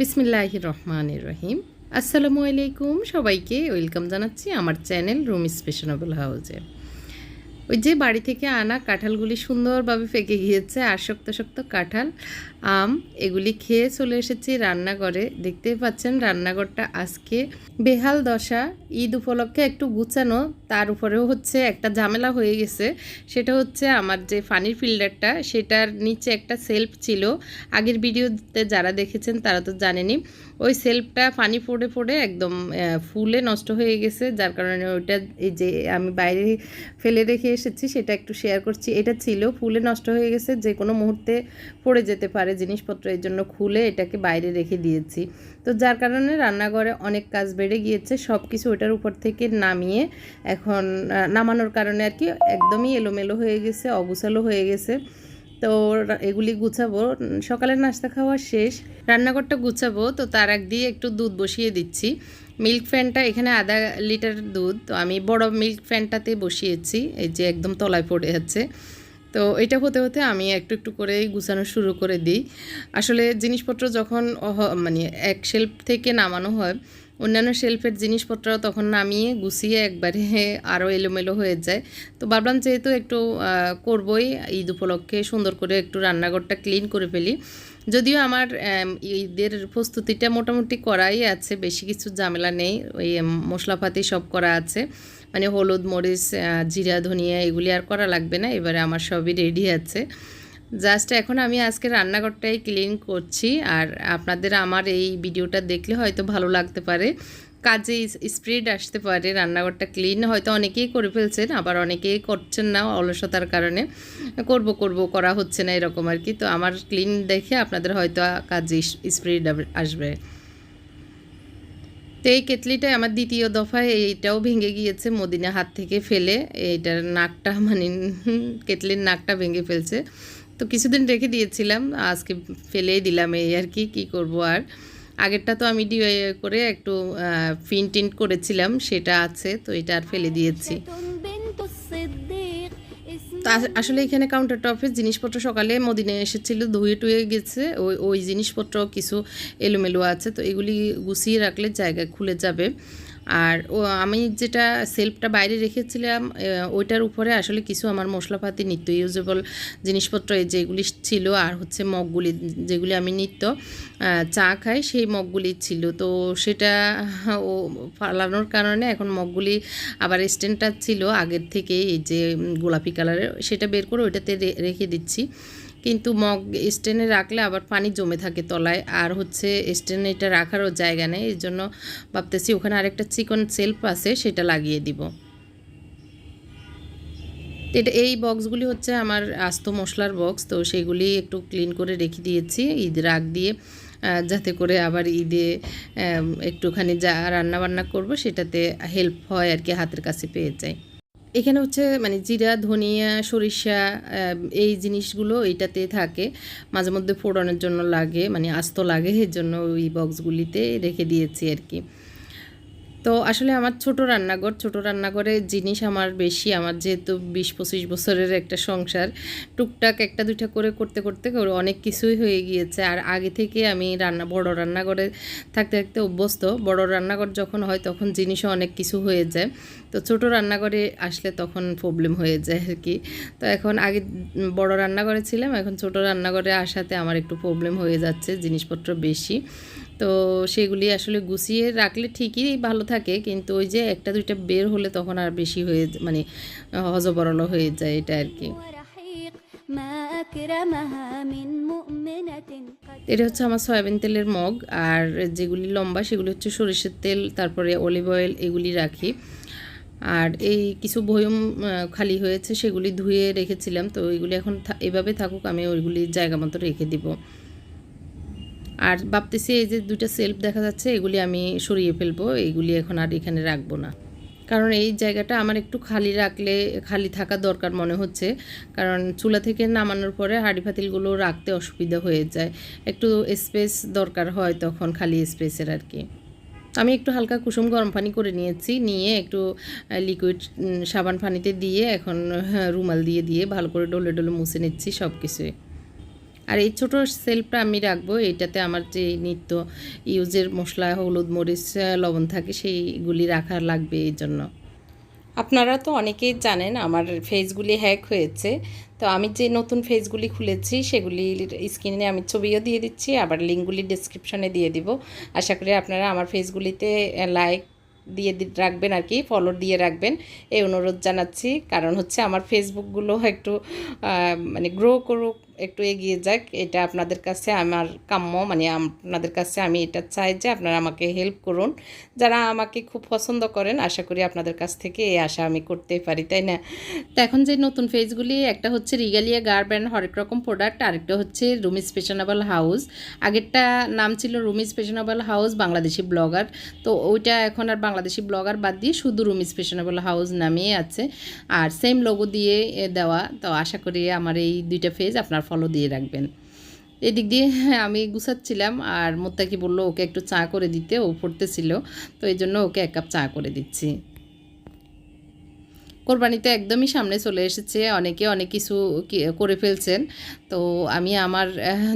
বিসমিল্লাহ রহমানির রহিম। আসসালামু আলাইকুম সবাইকে, ওয়েলকাম জানাচ্ছি আমার চ্যানেল রুম স্পেশনেবল হাউজে। ওই যে বাড়ি থেকে আনা কাঁঠালগুলি সুন্দরভাবে পেকে গিয়েছে আর শক্ত শক্ত কাঁঠাল। আম, এগুলি খেয়ে চলে এসেছি রান্নাঘরে। দেখতেই পাচ্ছেন রান্নাঘরটা আজকে বেহাল দশা। ঈদ উপলক্ষে একটু গুছানো, তার উপরেও হচ্ছে একটা ঝামেলা হয়ে গেছে। সেটা হচ্ছে আমার যে ফানির ফিল্টারটা সেটার নিচে একটা সেলফ ছিল। আগের ভিডিওতে যারা দেখেছেন তারা তো জানেনি। ওই সেলফটা পানি পড়ে পড়ে একদম ফুলে নষ্ট হয়ে গেছে। যার কারণে ওইটা এই যে আমি বাইরে ফেলে রেখে এসেছি, সেটা একটু শেয়ার করছি। এটা ছিল, ফুলে নষ্ট হয়ে গেছে যে কোনো মুহূর্তে পড়ে যেতে পারে। জিনিসপত্র এর জন্য খুলে এটাকে বাইরে রেখে দিয়েছি। তো যার কারণে রান্নাঘরে অনেক কাজ বেড়ে গিয়েছে সব কিছু ওটার উপর থেকে নামিয়ে এখন নামানোর কারণে আর কি একদমই এলোমেলো হয়ে গেছে, অগুছালো হয়ে গেছে। তো এগুলি গুছাবো সকালের নাস্তা খাওয়া শেষ, রান্নাঘরটা গুছাবো, তো তার আগ দিয়ে একটু দুধ বসিয়ে দিচ্ছি। মিল্ক ফ্যানটা এখানে আধা লিটার দুধ, তো আমি বড় মিল্ক ফ্যানটাতে বসিয়েছি, এই যে একদম তলায় পড়ে যাচ্ছে তো এটা হতে হতে আমি একটু একটু করে গুছানো শুরু করে দিই। আসলে জিনিসপত্র যখন মানে এক শেলফ থেকে নামানো হয়, অন্যান্য শেলফের জিনিসপত্র তখন নামিয়ে গুছিয়ে একবারে আরও এলোমেলো হয়ে যায়। তো ভাবলাম যেহেতু একটু করবই, ঈদ উপলক্ষে সুন্দর করে একটু রান্নাঘরটা ক্লিন করে ফেলি। যদিও আমার ঈদের প্রস্তুতিটা মোটামুটি করাই আছে, বেশি কিছু ঝামেলা নেই, ওই মশলাপাতি সব করা আছে। মানে হলুদ, মরিচ জিরা, ধনিয়া এগুলি আর করা লাগবে না, এবারে আমার সবই রেডি আছে। জাস্ট এখন আমি আজকে রান্নাঘরটাই ক্লিন করছি, আর আপনাদের আমার এই ভিডিওটা দেখলে হয়তো ভালো লাগতে পারে। কাজে স্প্রিড আসতে পারে, রান্নাঘরটা ক্লিন হয়তো অনেকেই করে ফেলছেন, আবার অনেকেই করছেন না অলসতার কারণে। করব করব, করা হচ্ছে না এরকম আর কি, তো আমার ক্লিন দেখে আপনাদের হয়তো কাজে স্প্রিড আসবে। তো এই কেটলিটাই আমার দ্বিতীয় দফায়, এইটাও ভেঙে গিয়েছে মদিনা হাত থেকে ফেলে। এইটার নাকটা মানে কেটলির নাকটা ভেঙে ফেলছে। তো কিছুদিন রেখে দিয়েছিলাম, আজকে ফেলেই দিলাম এই আর কি, কী করব আর। আগেরটা তো আমি ডিওয়াই করে একটু ফিন টিন্ট করেছিলাম, সেটা আছে, তো এটা আর ফেলে দিয়েছি। আচ্ছা, তো আস- আসলে এখানে কাউন্টার টপে জিনিসপত্র সকালে মদিনে এসেছিল, ধুয়ে টুয়ে গেছে, ওই ওই জিনিসপত্র কিছু এলোমেলো আছে, তো এগুলি গুছিয়ে রাখলে জায়গা খুলে যাবে। আর ও, আমি যেটা সেলফটা বাইরে রেখেছিলাম ওইটার উপরে আসলে কিছু আমার মশলাপাতি, নিত্য ইউজেবল জিনিসপত্র যেগুলি ছিল, আর হচ্ছে মগগুলি, যেগুলি আমি নিত্য চা খাই, সেই মগগুলি ছিল। তো সেটা ও ফালানোর কারণে এখন মগগুলি আবার স্ট্যান্ডটা ছিল আগের থেকে এই যে, গোলাপি কালারের সেটা বের করে ওইটাতে রেখে দিচ্ছি। কিন্তু মগ স্ট্যান্ডে রাখলে আবার পানি জমে থাকে তলায়। আর হচ্ছে স্ট্যান্ডে এটা রাখারও জায়গা নেই। এই জন্য ভাবতেছি ওখানে আরেকটা চিকন সেলফ আছে, সেটা লাগিয়ে দিব। এটা এই বক্সগুলি হচ্ছে আমার আস্ত মশলার বক্স। তো সেগুলি একটু ক্লিন করে রেখে দিয়েছি ঈদ রাগ দিয়ে। যাতে করে আবার ঈদে একটুখানি যা রান্না বান্না করব সেটাতে হেল্প হয় আর কি, হাতের কাছে পেয়ে যায় এখানে হচ্ছে মানে জিরা, ধনিয়া, সরিষা এই জিনিসগুলো এইটাতে থাকে। মাঝে মধ্যে ফোড়নের জন্য লাগে মানে আস্ত লাগে, এর জন্য ওই বক্সগুলিতে রেখে দিয়েছি আর কি। তো আসলে আমার ছোট রান্নাঘর, ছোট রান্নাঘরে জিনিস আমার বেশি। আমার যেহেতু বিশ পঁচিশ বছরের একটা সংসার, টুকটাক একটা দুইটা করে করতে করতে করে অনেক কিছুই হয়ে গিয়েছে। আর আগে থেকে আমি রান্না, বড় রান্নাঘরে থাকতে থাকতে অভ্যস্ত। বড় রান্নাঘর যখন হয় তখন জিনিসও অনেক কিছু হয়ে যায়। তো ছোট রান্নাঘরে আসলে তখন প্রবলেম হয়ে যায় আর কি। তো এখন আগে বড় রান্নাঘরে ছিলাম, এখন ছোট রান্নাঘরে আসাতে আমার একটু প্রবলেম হয়ে যাচ্ছে, জিনিসপত্র বেশি। তো সেগুলি আসলে গুছিয়ে রাখলে ঠিকই ভালো থাকে, কিন্তু ওই যে একটা দুইটা বের হলে তখন আর বেশি হয়ে মানে হজবরল হয়ে যায় এটা আর কি। এটা হচ্ছে আমার সয়াবিন তেলের মগ, আর যেগুলি লম্বা সেগুলি হচ্ছে সরিষের তেল, তারপরে অলিভ অয়েল এগুলি রাখি। আর এই কিছু বয়ম খালি হয়েছে সেগুলি ধুয়ে রেখেছিলাম, তো ওইগুলি এখন এভাবে থাকুক, আমি ওইগুলি জায়গা মতো রেখে দিব। আর ভাবতেছি এই যে দুইটা সেলফ দেখা যাচ্ছে এগুলি আমি সরিয়ে ফেলব এইগুলি এখন আর এখানে রাখব না। কারণ এই জায়গাটা আমার একটু খালি রাখলে খালি থাকা দরকার মনে হচ্ছে। কারণ চুলা থেকে নামানোর পরে হাঁড়ি ফাতিলগুলো রাখতে অসুবিধা হয়ে যায়। একটু স্পেস দরকার হয় তখন খালি স্পেসের আর কি। আমি একটু হালকা কুসুম গরম পানি করে নিয়েছি নিয়ে একটু লিকুইড সাবান পানিতে দিয়ে এখন হ্যাঁ, রুমাল দিয়ে দিয়ে ভালো করে ডলে ডলে মুছে নিচ্ছি সব কিছুই আর এই ছোটো সেলফটা আমি রাখব এটাতে আমার যে নিত্য ইউজের মশলা, হলুদ, মরিচ, লবণ থাকে, সেইগুলি রাখা লাগবে এই জন্য। আপনারা তো অনেকেই জানেন আমার ফেসগুলি হ্যাক হয়েছে, তো আমি যে নতুন ফেসগুলি খুলেছি সেগুলির স্ক্রিনে আমি ছবিও দিয়ে দিচ্ছি, আবার লিঙ্কগুলি ডিসক্রিপশনে দিয়ে দিব। আশা করি আপনারা আমার ফেসগুলিতে লাইক দিয়ে রাখবেন আর কি ফলো দিয়ে রাখবেন। এই অনুরোধ জানাচ্ছি, কারণ হচ্ছে আমার ফেসবুকগুলো একটু মানে গ্রো করুক একটু এগিয়ে যাক, এটা আপনাদের কাছে আমার কাম্য মানে আপনাদের কাছে আমি এটা চাই যে আপনারা আমাকে হেল্প করুন। যারা আমাকে খুব পছন্দ করেন, আশা করি আপনাদের কাছ থেকে এই আশা আমি করতেই পারি, তাই না? তো এখন যে নতুন ফেজগুলি একটা হচ্ছে রিগালিয়া গার্বেন্ড হরেক রকম প্রোডাক্ট আরেকটা হচ্ছে রুমিস ফ্যাশনেবল হাউস। আগেরটা নাম ছিল Rumi's fashionable house, Bangladeshi blogger. তো ওইটা এখন আর বাংলাদেশি ব্লগার বাদ দিয়ে শুধু রুমিস ফ্যাশনেবল হাউস নামেই আছে। আর সেম লোগো দিয়ে দেওয়া, তো আশা করি আমার এই দুইটা ফেজ আপনার ফলো দিয়ে রাখবেন। এদিক দিয়ে আমি গুছাচ্ছিলাম আর মোত্তাকি বলল, ওকে একটু চা করে দিতে। ও পড়তেছিল, তো এই জন্য ওকে এক কাপ চা করে দিচ্ছি। কোরবানি তো একদমই সামনে চলে এসেছে। অনেকে অনেক কিছু করে ফেলছেন। তো আমি আমার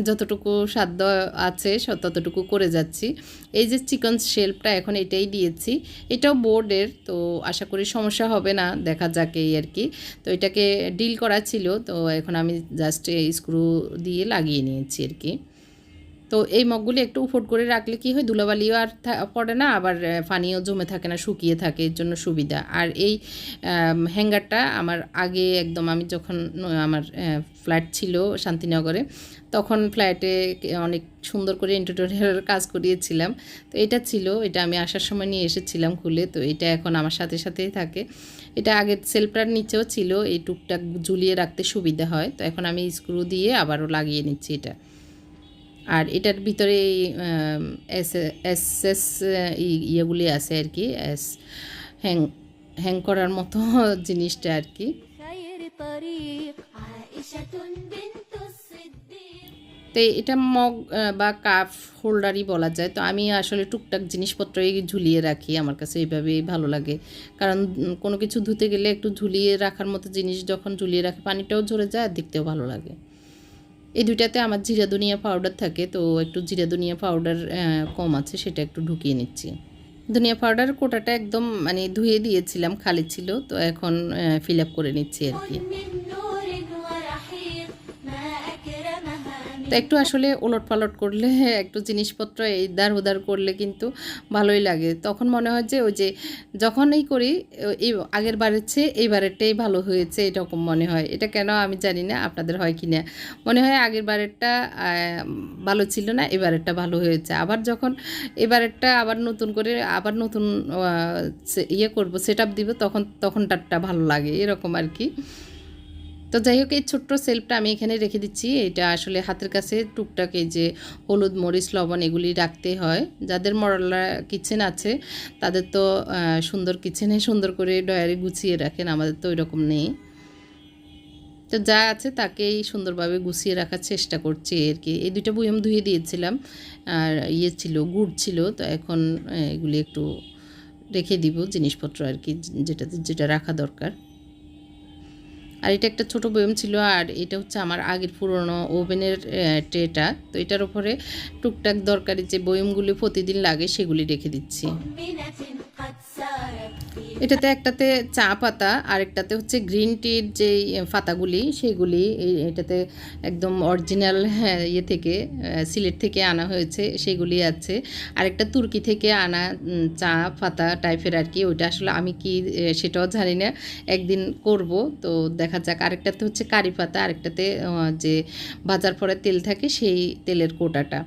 যতটুকু সাধ্য আছে ততটুকু করে যাচ্ছি। এই যে চিকন শেল্পটা এখন এটাই দিয়েছি। এটাও বোর্ডের, তো আশা করি সমস্যা হবে না, দেখা যাক এই আর কি। তো এটাকে ডিল করা ছিল, তো এখন আমি জাস্ট স্ক্রু দিয়ে লাগিয়ে নিয়েছি আর কি। তো এই মগগুলি একটু উফট করে রাখলে কি হয়? ধুলাবালিও আর পড়ে না, আবার পানিও জমে থাকে না, শুকিয়ে থাকে, এর জন্য সুবিধা। আর এই হ্যাঙ্গারটা আমার আগে একদম আমি যখন আমার ফ্ল্যাট ছিল শান্তিনগরে, তখন ফ্ল্যাটে অনেক সুন্দর করে ইন্টারটোরিয়াল কাজ করিয়েছিলাম। তো এটা ছিল, এটা আমি আসার সময় নিয়ে এসেছিলাম খুলে, তো এটা এখন আমার সাথে সাথেই থাকে। এটা আগের সেলফটার নিচেও ছিল, এই টুকটাক ঝুলিয়ে রাখতে সুবিধা হয়। তো এখন আমি স্ক্রু দিয়ে আবারও লাগিয়ে নিচ্ছি এটা। আর এটার ভিতরে এস এস এস ইয়েগুলি আছে আর কি এস হ্যাং হ্যাং করার মতো জিনিসটা আর কি। তো এটা মগ বা কাপ হোল্ডারই বলা যায়। তো আমি আসলে টুকটাক জিনিসপত্রই ঝুলিয়ে রাখি আমার কাছে এইভাবেই ভালো লাগে। কারণ কোনো কিছু ধুতে গেলে একটু ঝুলিয়ে রাখার মতো জিনিস যখন ঝুলিয়ে রাখে পানিটাও ঝরে যায় আর দেখতেও ভালো লাগে। এই দুইটাতে আমার জিরা ধনিয়া পাউডার থাকে, তো একটু জিরা ধনিয়া পাউডার কম আছে, সেটা একটু ঢুকিয়ে নিচ্ছি। ধনিয়া পাউডার কোটাটা একদম মানে ধুয়ে দিয়েছিলাম, খালি ছিল, তো এখন ফিল আপ করে নিচ্ছি আর কি। তো একটু আসলে ওলট পালট করলে, একটু জিনিসপত্র ইদার উদার করলে কিন্তু ভালোই লাগে। তখন মনে হয় যে, ওই যে যখনই করি এই আগের বারের চেয়ে এইবারেরটাই ভালো হয়েছে এরকম মনে হয়। এটা কেন আমি জানি না, আপনাদের হয় কি না। মনে হয় আগের বারেরটা ভালো ছিল না এবারেরটা ভালো হয়েছে। আবার যখন এবারেরটা আবার নতুন করে, আবার নতুন ইয়ে করব সেট আপ দিব তখন তখন, তখনটারটা ভালো লাগে, এরকম আর কি। তো যাই হোক, এই ছোট্ট সেলফটা আমি এখানে রেখে দিচ্ছি। এটা আসলে হাতের কাছে টুকটাক এই যে হলুদ, মরিচ, লবণ এগুলি রাখতে হয়। যাদের মরলা কিচেন আছে, তাদের তো সুন্দর কিচেনে সুন্দর করে ডয়ারে গুছিয়ে রাখেন, আমাদের তো ওই রকম নেই। তো যা আছে তাকেই সুন্দরভাবে গুছিয়ে রাখার চেষ্টা করছি আর কি। এই দুইটা বইম ধুয়ে দিয়েছিলাম, আর ইয়ে ছিল, গুড় ছিল, তো এখন এগুলি একটু রেখে দিব, জিনিসপত্র আর কি যেটাতে যেটা রাখা দরকার। আর এটা একটা ছোট বয়ম ছিল আর এটা হচ্ছে আমার আগের পুরনো ওভেনের ট্রেটা। তো এটার উপরে টুকটাক দরকারি যে বয়মগুলি প্রতিদিন লাগে সেগুলি রেখে দিচ্ছি। এটাতে একটাতে চা পাতা আর একটাতে হচ্ছে গ্রিন টির যে পাতাগুলি সেগুলি এটাতে একদম অরিজিনাল হ্যাঁ, ইয়ে থেকে সিলেট থেকে আনা হয়েছে, সেগুলি আছে। আরেকটা তুর্কি থেকে আনা চা পাতা টাইপের আর কি, ওইটা আসলে আমি কি সেটাও জানি না। একদিন করব, তো দেখা যাক। আরেকটাতে হচ্ছে কারি পাতা, আরেকটাতে যে ভাজার পরে তেল থাকে সেই তেলের কোটাটা।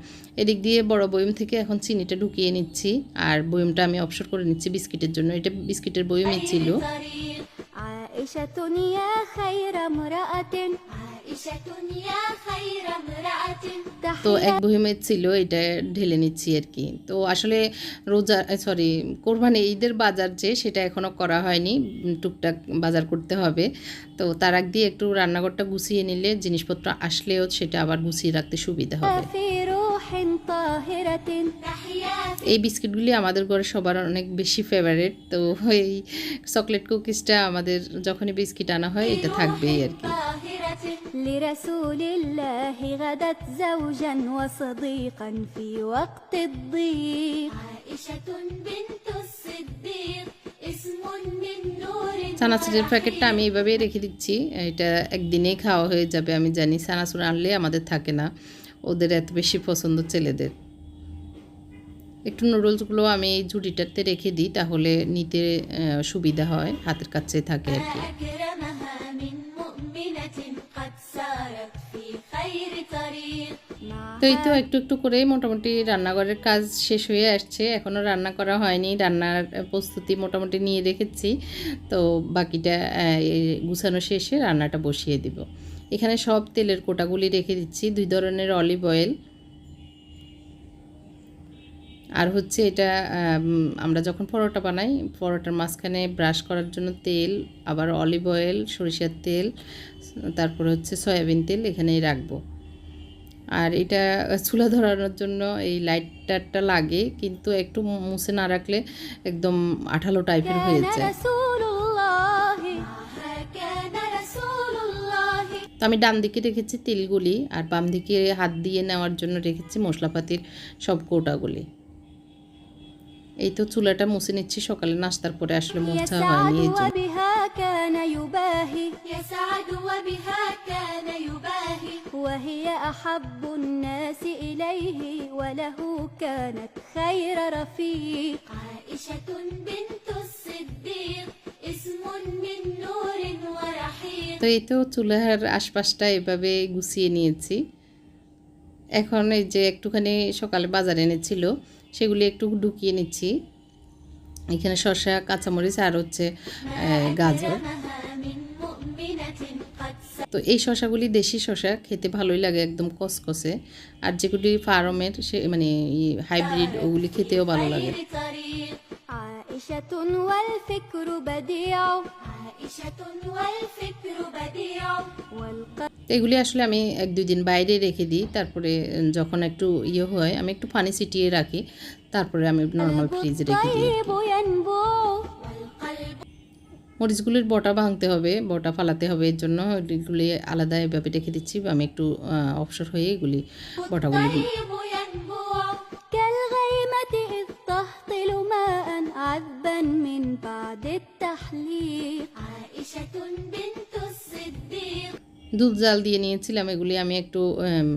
এদিক দিয়ে বড় বয়ম থেকে এখন চিনিটা ঢুকিয়ে নিচ্ছি আর বয়মটা আমি অবসর করে নিচ্ছি বিস্কিটের জন্য। এটা বিস্কিটের বয়মই ছিল। তো এক দুহিমের ছিল, এটা ঢেলে নিচ্ছি আর কি। তো আসলে রোজা সরি কোরবানি ঈদের বাজার যে, সেটা এখনও করা হয়নি, টুকটাক বাজার করতে হবে। তো তার আগ দিয়ে একটু রান্নাঘরটা গুছিয়ে নিলে, জিনিসপত্র আসলেও সেটা আবার গুছিয়ে রাখতে সুবিধা হবে। في روح طاهرة تحيا এই বিস্কিটগুলি আমাদের ঘরে সবার অনেক বেশি ফেভারিট তো এই চকলেট কুকিজটা আমাদের যখনই বিস্কিট আনা হয় এটা থাকবেই আর কি طاهرة لرسول الله غدت زوجا وصديقا في وقت الضيق عائشة بنت الصديق اسم من نور চানাচুরের প্যাকেটটা আমি এইভাবেই রেখে দিচ্ছি এটা একদিনেই খাওয়া হয়ে যাবে আমি জানি চানাচুর আনলে আমাদের থাকে না ওদের এত বেশি পছন্দ ছেলেদের। একটু নুডলসগুলো আমি এই ঝুড়িটাতে রেখে দিই, তাহলে নিতে সুবিধা হয়, হাতের কাছে থাকে আর কি। তো এই তো একটু একটু করেই মোটামুটি রান্নাঘরের কাজ শেষ হয়ে আসছে এখনও রান্না করা হয়নি, রান্নার প্রস্তুতি মোটামুটি নিয়ে রেখেছি। তো বাকিটা গুছানো শেষে রান্নাটা বসিয়ে দিব। এখানে সব তেলের কোটাগুলি রেখে দিচ্ছি। দুই ধরনের অলিভ অয়েল। আর হচ্ছে এটা আমরা যখন পরোটা বানাই পরোটার মাঝখানে ব্রাশ করার জন্য তেল আবার অলিভ অয়েল সরিষার তেল তারপরে হচ্ছে সয়াবিন তেল এখানেই রাখব। আর এটা চুলা ধরানোর জন্য এই লাইটারটা লাগে কিন্তু একটু মুছে না রাখলে একদম আঠালো টাইপের হয়ে যায়। তো আমি ডান দিকে রেখেছি তেলগুলি আর বাম দিকে হাত দিয়ে নেওয়ার জন্য রেখেছি মশলাপাতির সব কৌটাগুলি এই তো চুলাটা মুছে নিচ্ছি সকালে নাস্তার পরে আসলে মোছা يسعد হয়নি এই জন্য وبها كان يباهي يسعد وبها كان يباهي وهي أحب الناس إليه وله كانت خير رفيق عائشة بنت الصديق اسم من نور ورحيق তো এই তো চুলার আশপাশটা এভাবে গুছিয়ে নিয়েছি। এখন এই যে একটুখানি সকালে বাজারে এনেছিল, সেগুলি একটু ঢুকিয়ে নিচ্ছি। এখানে শসা, কাঁচামরিচ আর হচ্ছে গাজর। তো এই শশাগুলি দেশি শসা, খেতে ভালোই লাগে একদম কসকসে আর যেগুলি ফার্মের, সে মানে হাইব্রিড, ওগুলি খেতেও ভালো লাগে। এগুলি আসলে আমি এক দুই দিন বাইরে রেখে দিই, তারপরে যখন একটু ইয়ে হয়, আমি একটু পানি ছিটিয়ে রাখি, তারপরে আমি নর্মাল ফ্রিজে রেখে দিই। মরিচগুলির বটা ভাঙতে হবে, বটা ফালাতে হবে, এর জন্য এগুলি আলাদা এভাবে রেখে দিচ্ছি আমি একটু অবসর হয়ে এগুলি বটাগুলি من بعد التحليق عائشة بنت الصديق দুধ জাল দিয়ে নিয়েছিলাম এগুলি আমি একটু উম,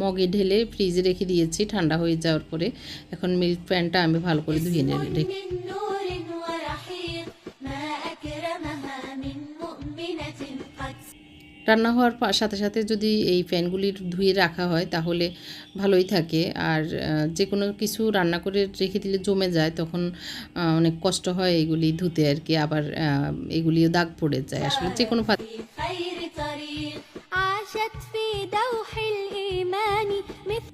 মগে ঢেলে ফ্রিজে রেখে দিয়েছি ঠান্ডা হয়ে যাওয়ার পরে এখন মিল্ক প্যানটা আমি ভালো করে ধুয়ে اسم নে- রেখে রান্না হওয়ার সাথে সাথে যদি এই প্যানগুলি ধুয়ে রাখা হয়, তাহলে ভালোই থাকে। আর যে কোনো কিছু রান্না করে রেখে দিলে জমে যায়, তখন অনেক কষ্ট হয় এগুলি ধুতে আর কি। আবার এগুলিও দাগ পড়ে যায়। আসলে যে কোনো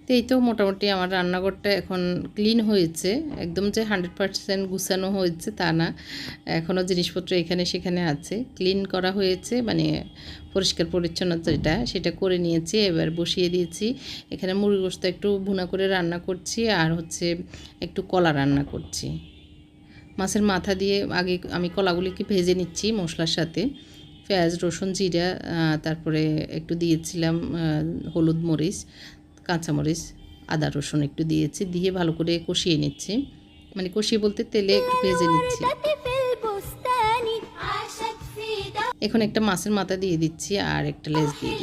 তো এই তো মোটামুটি আমার রান্নাঘরটা এখন ক্লিন হয়েছে। একদম যে হান্ড্রেড পার্সেন্ট গুছানো হয়েছে তা না। এখনও জিনিসপত্র এখানে সেখানে আছে। ক্লিন করা হয়েছে মানে পরিষ্কার পরিচ্ছন্নতা যেটা, সেটা করে নিয়েছি, এবার বসিয়ে দিয়েছি। এখানে মুরগি গোস্ত একটু ভুনা করে রান্না করছি আর হচ্ছে একটু কলা রান্না করছি। মাছের মাথা দিয়ে আগে আমি কলাগুলিকে ভেজে নিচ্ছি মশলার সাথে। পেঁয়াজ, রসুন, জিরা তারপরে একটু দিয়েছিলাম হলুদ মরিচ কাঁচামরিচ আদা, রসুন একটু দিয়েছি, দিয়ে ভালো করে কষিয়ে নিচ্ছি। মানে কষিয়ে বলতে তেলে একটু ভেজে নিচ্ছি। এখন একটা মাছের মাথা দিয়ে দিচ্ছি আর একটা লেজ দিয়ে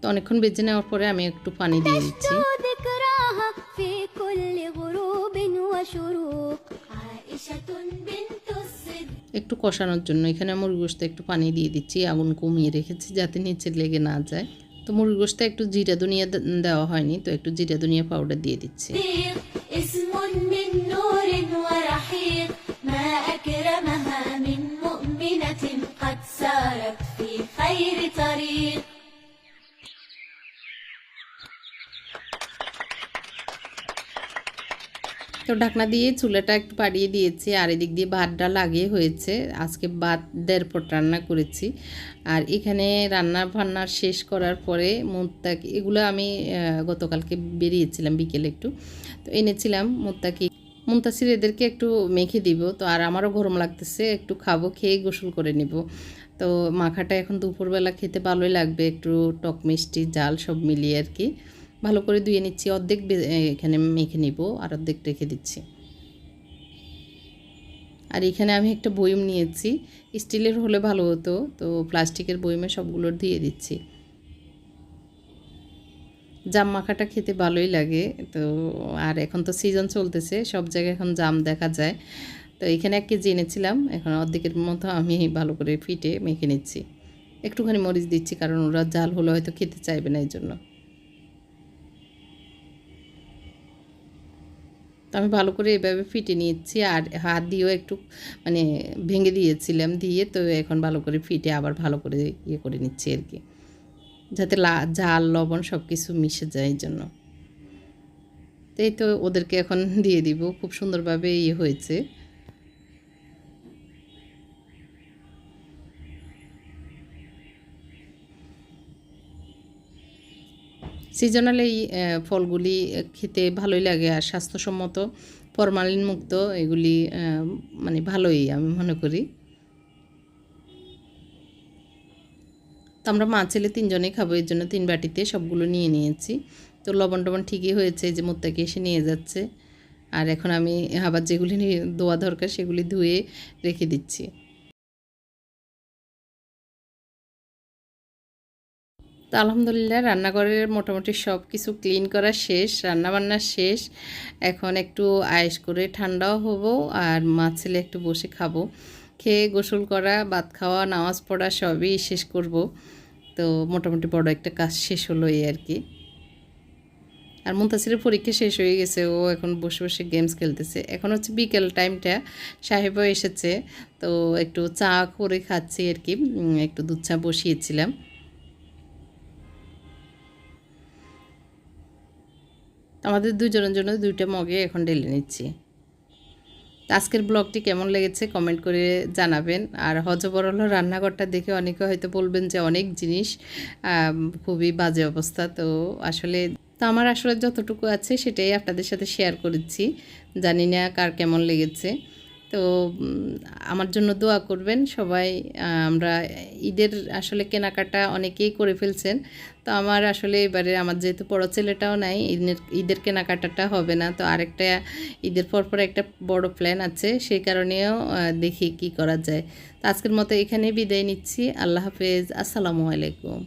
তো অনেকক্ষণ বেজে নেওয়ার পরে আমি একটু পানি দিয়ে দিচ্ছি। একটু কষানোর জন্য এখানে মুরগি গোস্ত একটু পানি দিয়ে দিচ্ছি আগুন কমিয়ে রেখেছি যাতে নিচে লেগে না যায় তো মুরগি গোস্ত একটু জিরা দুনিয়া দে- দেওয়া হয়নি তো একটু জিরা দুনিয়া পাউডার দিয়ে দিচ্ছি اسم من نور ورحيق ما أكرمها من مؤمنة قد سارت في خير طريق তো ঢাকনা দিয়ে চুলাটা একটু বাড়িয়ে দিয়েছি, আর এদিক দিয়ে ভাতটা লাগিয়ে হয়েছে। আজকে ভাত দেড় পট রান্না করেছি। আর এখানে রান্না বান্না শেষ করার পরে মুত্তাকি, এগুলো আমি গতকালকে বেরিয়েছিলাম বিকেলে একটু। তো এনেছিলাম মুত্তাকি। মুন্তাসির এদেরকে একটু মেখে দিব। তো আর আমারও গরম লাগতেছে, একটু খাব, খেয়ে গোসল করে নিব। তো মাখাটা এখন দুপুরবেলা খেতে ভালোই লাগবে, একটু টক মিষ্টি জাল সব মিলিয়ে আর কি। ভালো করে ধুয়ে নিচ্ছি। অর্ধেক এখানে মেখে নিব আর অর্ধেক রেখে দিচ্ছি। আর এখানে আমি একটা বয়ম নিয়েছি। স্টিলের হলে ভালো হতো, তো প্লাস্টিকের বয়মে সবগুলো দিয়ে দিচ্ছি। জাম মাখাটা খেতে ভালোই লাগে, তো আর এখন তো সিজন চলতেছে, সব জায়গায় এখন জাম দেখা যায়। তো এখানে এক কেজি এনেছিলাম, এখন অর্ধেকের মতো আমি ভালো করে ফিটে মেখে নিচ্ছি। একটুখানি মরিচ দিচ্ছি, কারণ ওরা জাল হলে হয়তো খেতে চাইবে না এই জন্য। তো আমি ভালো করে এভাবে ফিটে নিয়েছি আর হাত দিয়েও একটু মানে ভেঙে দিয়েছিলাম দিয়ে তো এখন ভালো করে ফিটে আবার ভালো করে ইয়ে করে নিচ্ছি আর কি। যাতে ঝাল, লবণ সব কিছু মিশে যায় এই জন্য। তো এই তো ওদেরকে এখন দিয়ে দিব। খুব সুন্দরভাবে ইয়ে হয়েছে। সিজনাল এই ফলগুলি খেতে ভালোই লাগে আর স্বাস্থ্যসম্মত ফরমালিন মুক্ত এগুলি মানে ভালোই আমি মনে করি। তো আমরা মা ছেলে তিনজনেই খাব, এর জন্য তিন বাটিতে সবগুলো নিয়ে নিয়েছি। তো লবণ টবণ ঠিকই হয়েছে যে মোত্তাকে এসে নিয়ে যাচ্ছে। আর এখন আমি আবার যেগুলি নিয়ে ধোয়া দরকার সেগুলি ধুয়ে রেখে দিচ্ছি। তো আলহামদুলিল্লাহ রান্নাঘরের মোটামুটি সব কিছু ক্লিন করা শেষ, রান্নাবান্না শেষ। এখন একটু আয়েস করে ঠান্ডাও হব আর মা ছেলে একটু বসে খাব। খেয়ে গোসল করা, ভাত খাওয়া, নামাজ পড়া সবই শেষ করব। তো মোটামুটি বড় একটা কাজ শেষ হলো এই আর কি। আর মুন্তাসিরের পরীক্ষা শেষ হয়ে গেছে, ও এখন বসে বসে গেমস খেলতেছে। এখন হচ্ছে বিকেল টাইমটা সাহেবও এসেছে। তো একটু চা করে খাচ্ছি আর কি একটু দুধ চা বসিয়েছিলাম। আমাদের দুজনের জন্য দুইটা মগে এখন ঢেলে নিচ্ছি। আজকের ব্লগটি কেমন লেগেছে কমেন্ট করে জানাবেন। আর হজবরল রান্নাঘরটা দেখে অনেকে হয়তো বলবেন যে অনেক জিনিস খুবই বাজে অবস্থা। তো আসলে, তো আমার আসলে যতটুকু আছে সেটাই আপনাদের সাথে শেয়ার করেছি। জানি না কার কেমন লেগেছে। তো আমার জন্য দোয়া করবেন সবাই। আমরা ঈদের আসলে কেনাকাটা অনেকেই করে ফেলছেন। তো আমার আসলে এবারে আমার যেহেতু বড় ছেলেটাও নাই, ঈদের ঈদের কেনাকাটাটা হবে না। তো আরেকটা ঈদের পর পর একটা বড় প্ল্যান আছে, সেই কারণেও দেখি কি করা যায়। তো আজকের মতো এখানে বিদায় নিচ্ছি। আল্লাহ হাফেজ। আসসালামু আলাইকুম।